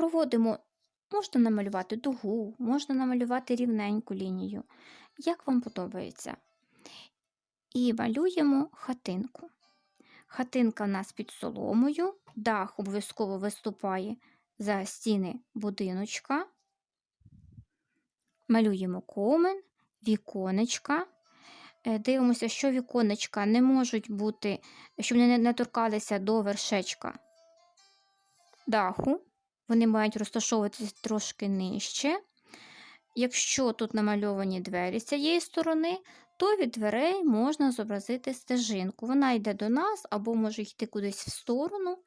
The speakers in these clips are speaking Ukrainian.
проводимо, можна намалювати дугу, можна намалювати рівненьку лінію, як вам подобається. І малюємо хатинку. Хатинка в нас під соломою, дах обов'язково виступає за стіни будиночка. Малюємо комен, віконечка. Е, Дивимося, що віконечка не можуть бути, щоб вони не- не торкалися до вершечка даху. Вони мають розташовуватися трошки нижче. Якщо тут намальовані двері з цієї сторони, то від дверей можна зобразити стежинку. Вона йде до нас або може йти кудись в сторону.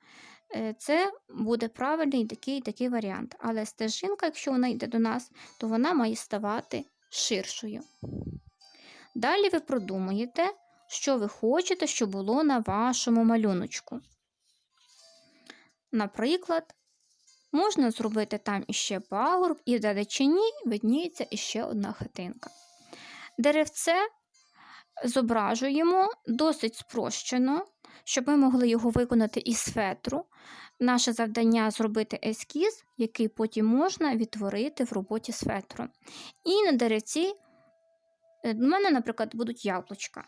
Е, Це буде правильний такий такий варіант. Але стежинка, якщо вона йде до нас, то вона має ставати ширшою. Далі ви продумуєте, що ви хочете, щоб було на вашому малюночку. Наприклад, можна зробити там іще пагорб, і в далечині видніється іще одна хатинка. Деревце зображуємо досить спрощено, щоб ми могли його виконати із фетру. Наше завдання зробити ескіз, який потім можна відтворити в роботі з фетром. І на деревці е, в мене, наприклад, будуть яблучка.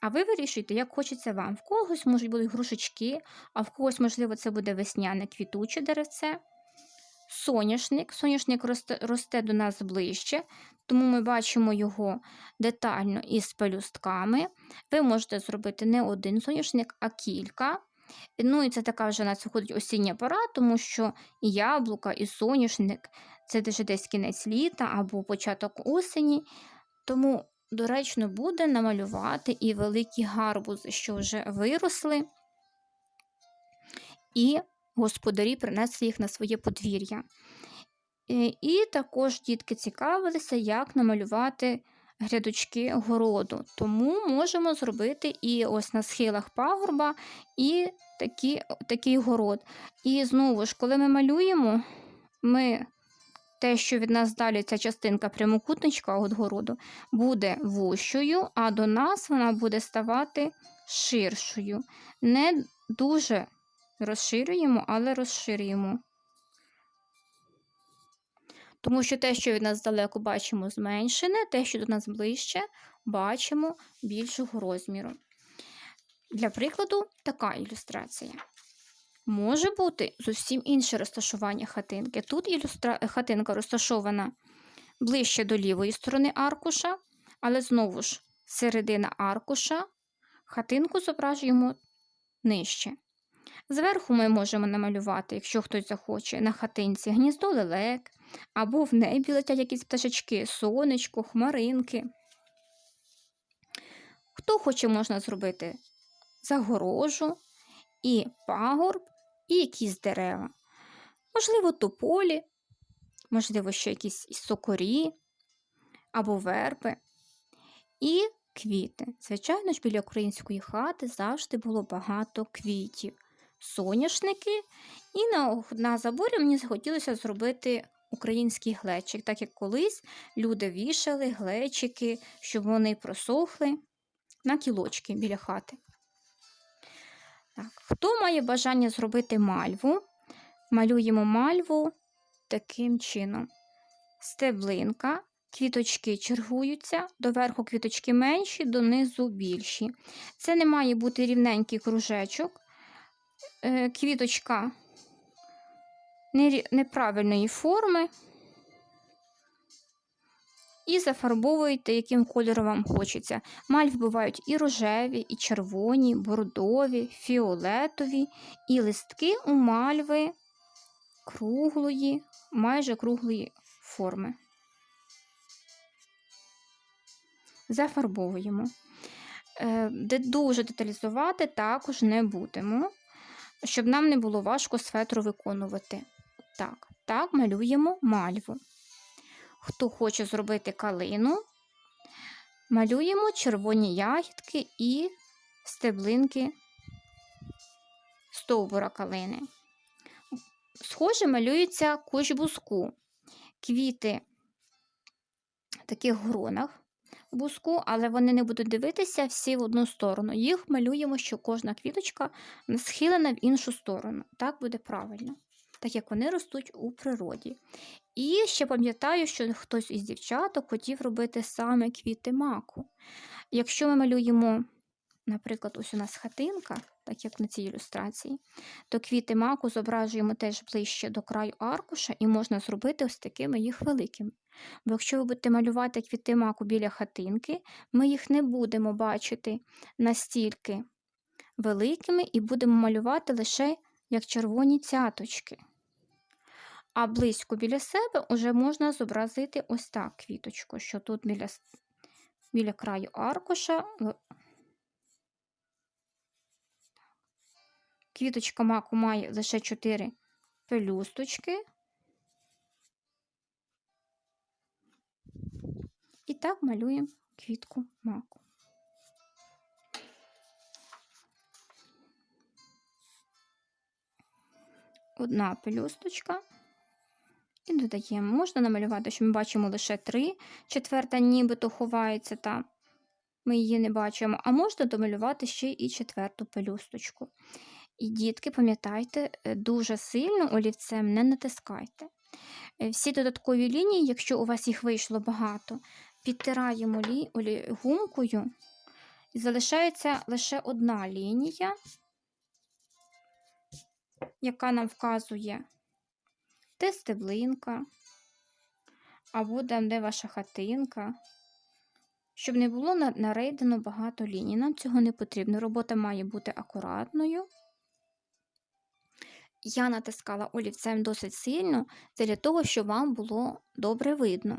А ви вирішуєте, як хочеться вам. В когось можуть бути грушечки, а в когось, можливо, це буде весняне квітуче деревце. Соняшник. Соняшник росте, до нас ближче, тому ми бачимо його детально із пелюстками. Ви можете зробити не один соняшник, а кілька. Ну і це така вже у нас виходить осіння пора, тому що і яблука, і соняшник це вже десь кінець літа або початок осені. Тому доречно буде намалювати і великі гарбузи, що вже виросли, і господарі принесли їх на своє подвір'я. Е, І також дітки цікавилися, як намалювати грядочки городу. Тому можемо зробити і ось на схилах пагорба, і такі, такий город. І знову ж, коли ми малюємо, ми те, що від нас далі ця частинка прямокутничка від городу, буде вущою, а до нас вона буде ставати ширшою. Не дуже розширюємо, але розширюємо. Тому що те, що від нас далеко бачимо зменшене, те, що до нас ближче, бачимо більшого розміру. Для прикладу, така ілюстрація. Може бути зовсім інше розташування хатинки. Тут ілюстра... хатинка розташована ближче до лівої сторони аркуша, але знову ж середина аркуша, хатинку зображуємо нижче. Зверху ми можемо намалювати, якщо хтось захоче, на хатинці гніздо лелек, або в небі летять якісь пташечки, сонечко, хмаринки. Хто хоче, можна зробити загорожу і пагорб, і якісь дерева. Можливо, тополі, можливо, ще якісь сокорі або верби. І квіти. Звичайно ж, біля української хати завжди було багато квітів, соняшники. І на, на заборі мені захотілося зробити український глечик, так як колись люди вішали глечики, щоб вони просохли на кілочки біля хати. Так. Хто має бажання зробити мальву? Малюємо мальву таким чином. Стеблинка, квіточки чергуються, доверху квіточки менші, донизу більші. Це не має бути рівненький кружечок. Е, Квіточка неправильної форми. І зафарбовуєте, яким кольором вам хочеться. Мальви бувають і рожеві, і червоні, бордові, фіолетові, і листки у мальви круглої, майже круглої форми. Зафарбовуємо. Е, Де дуже деталізувати також не будемо, щоб нам не було важко з фетру виконувати. Так, так малюємо мальву. Хто хоче зробити калину, малюємо червоні ягідки і стеблинки стовбура калини. Схоже, малюється кущ буску. Квіти в таких гронах буску, але вони не будуть дивитися всі в одну сторону. Їх малюємо, що кожна квіточка схилена в іншу сторону. Так буде правильно. так як вони ростуть у природі. І ще пам'ятаю, що хтось із дівчаток хотів робити саме квіти маку. Якщо ми малюємо, наприклад, ось у нас хатинка, так як на цій ілюстрації, то квіти маку зображуємо теж ближче до краю аркуша, і можна зробити ось такими їх великими. Бо якщо ви будете малювати квіти маку біля хатинки, ми їх не будемо бачити настільки великими і будемо малювати лише як червоні цяточки. А близько біля себе вже можна зобразити ось так квіточку, що тут біля, біля краю аркуша квіточка маку має лише 4 пелюсточки. І так малюємо квітку маку. Одна пелюсточка. І додаємо. Можна намалювати, що ми бачимо лише три, четверта нібито ховається там. Ми її не бачимо, а можна домалювати ще і четверту пелюсточку. І, дітки, пам'ятайте, е, дуже сильно олівцем не натискайте. Е, Всі додаткові лінії, якщо у вас їх вийшло багато, підтираємо гумкою, і залишається лише одна лінія, яка нам вказує, де стеблинка, або там, де ваша хатинка. Щоб не було нарейдено багато ліній. Нам цього не потрібно. Робота має бути акуратною. Я натискала олівцем досить сильно, це для того, щоб вам було добре видно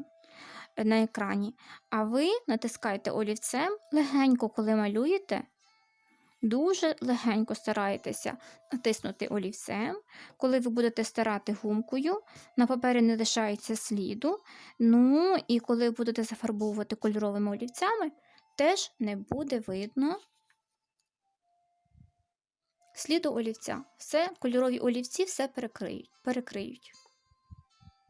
е, на екрані. А ви натискаєте олівцем легенько, коли малюєте. Дуже легенько старайтеся натиснути олівцем. Коли ви будете старати гумкою, на папері не лишається сліду. Ну і коли будете зафарбовувати кольоровими олівцями, теж не буде видно сліду олівця. Все, кольорові олівці все перекриють. перекриють.